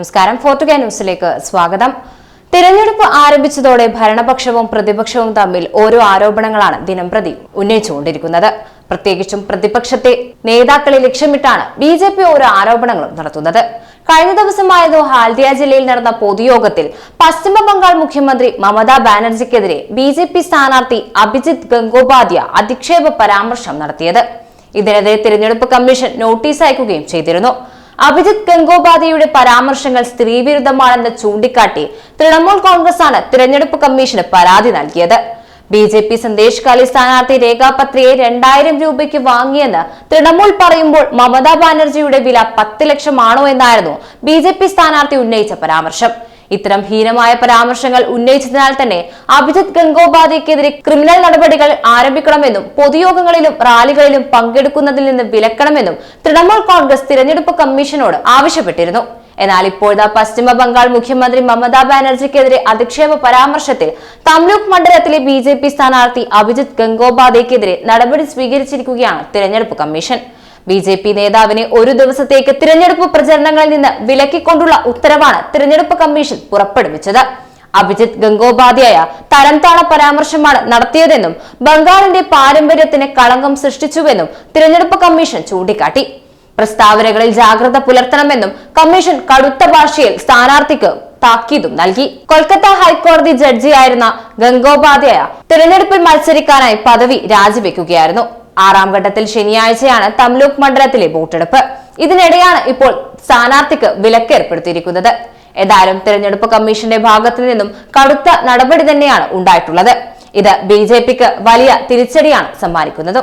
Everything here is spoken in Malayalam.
നമസ്കാരം. ഫോർട്ടുഗ ന്യൂസിലേക്ക് സ്വാഗതം. തിരഞ്ഞെടുപ്പ് ആരംഭിച്ചതോടെ ഭരണപക്ഷവും പ്രതിപക്ഷവും തമ്മിൽ ഓരോ ആരോപണങ്ങളാണ് ദിനംപ്രതി ഉന്നയിച്ചുകൊണ്ടിരിക്കുന്നത്. പ്രത്യേകിച്ചും പ്രതിപക്ഷത്തെ നേതാക്കളെ ലക്ഷ്യമിട്ടാണ് ബി ജെ പി ഓരോ ആരോപണങ്ങളും നടത്തുന്നത്. കഴിഞ്ഞ ദിവസമായിരുന്നു ഹാൽദിയ ജില്ലയിൽ നടന്ന പൊതുയോഗത്തിൽ പശ്ചിമ ബംഗാൾ മുഖ്യമന്ത്രി മമതാ ബാനർജിക്കെതിരെ ബി ജെ പി സ്ഥാനാർത്ഥി അഭിജിത് ഗംഗോപാധ്യ അധിക്ഷേപ പരാമർശം നടത്തിയത്. ഇതിനെതിരെ തിരഞ്ഞെടുപ്പ് കമ്മീഷൻ നോട്ടീസ് അയക്കുകയും ചെയ്തിരുന്നു. അഭിജിത് ഗംഗോപാധ്യയുടെ പരാമർശങ്ങൾ സ്ത്രീവിരുദ്ധമാണെന്ന് ചൂണ്ടിക്കാട്ടി തൃണമൂൽ കോൺഗ്രസ് ആണ് തിരഞ്ഞെടുപ്പ് കമ്മീഷന് പരാതി നൽകിയത്. ബി ജെ പി സന്ദേശ് കാലി സ്ഥാനാർത്ഥി രേഖാപത്രിയെ രണ്ടായിരം രൂപയ്ക്ക് വാങ്ങിയെന്ന് തൃണമൂൽ പറയുമ്പോൾ മമതാ ബാനർജിയുടെ വില പത്ത് ലക്ഷമാണോ എന്നായിരുന്നു ബി ജെ പി സ്ഥാനാർത്ഥി ഉന്നയിച്ച പരാമർശം. ഇത്തരം ഹീനമായ പരാമർശങ്ങൾ ഉന്നയിച്ചതിനാൽ തന്നെ അഭിജിത് ഗംഗോപാധ്യക്കെതിരെ ക്രിമിനൽ നടപടികൾ ആരംഭിക്കണമെന്നും പൊതുയോഗങ്ങളിലും റാലികളിലും പങ്കെടുക്കുന്നതിൽ നിന്ന് വിലക്കണമെന്നും തൃണമൂൽ കോൺഗ്രസ് തിരഞ്ഞെടുപ്പ് കമ്മീഷനോട് ആവശ്യപ്പെട്ടിരുന്നു. എന്നാൽ ഇപ്പോഴത്തെ പശ്ചിമ ബംഗാൾ മുഖ്യമന്ത്രി മമതാ ബാനർജിക്കെതിരെ അധിക്ഷേപ പരാമർശത്തിൽ തംലൂക്ക് മണ്ഡലത്തിലെ ബി ജെ പി സ്ഥാനാർത്ഥി അഭിജിത് ഗംഗോപാധ്യക്കെതിരെ നടപടി സ്വീകരിച്ചിരിക്കുകയാണ് തിരഞ്ഞെടുപ്പ് കമ്മീഷൻ. ബി ജെ പി നേതാവിനെ ഒരു ദിവസത്തേക്ക് തിരഞ്ഞെടുപ്പ് പ്രചരണങ്ങളിൽ നിന്ന് വിലക്കിക്കൊണ്ടുള്ള ഉത്തരവാണ് തിരഞ്ഞെടുപ്പ് കമ്മീഷൻ പുറപ്പെടുവിച്ചത്. അഭിജിത് ഗംഗോപാധ്യായ തരംതാണ പരാമർശമാണ് നടത്തിയതെന്നും ബംഗാളിന്റെ പാരമ്പര്യത്തിന് കളങ്കം സൃഷ്ടിച്ചുവെന്നും തിരഞ്ഞെടുപ്പ് കമ്മീഷൻ ചൂണ്ടിക്കാട്ടി. പ്രസ്താവനകളിൽ ജാഗ്രത പുലർത്തണമെന്നും കമ്മീഷൻ കടുത്ത ഭാഷയിൽ സ്ഥാനാർത്ഥിക്ക് താക്കീതും നൽകി. കൊൽക്കത്ത ഹൈക്കോടതി ജഡ്ജിയായിരുന്ന ഗംഗോപാധ്യായ തിരഞ്ഞെടുപ്പിൽ മത്സരിക്കാനായി പദവി രാജിവെക്കുകയായിരുന്നു. ആറാം ഘട്ടത്തിൽ ശനിയാഴ്ചയാണ് തംലൂക്ക് മണ്ഡലത്തിലെ വോട്ടെടുപ്പ്. ഇതിനിടെയാണ് ഇപ്പോൾ സ്ഥാനാർത്ഥിക്ക് വിലക്ക് ഏർപ്പെടുത്തിയിരിക്കുന്നത് ഏതായാലും തെരഞ്ഞെടുപ്പ് കമ്മീഷന്റെ ഭാഗത്തു നിന്നും കടുത്ത നടപടി തന്നെയാണ് ഉണ്ടായിട്ടുള്ളത്. ഇത് ബി വലിയ തിരിച്ചടിയാണ് സമ്മാനിക്കുന്നത്.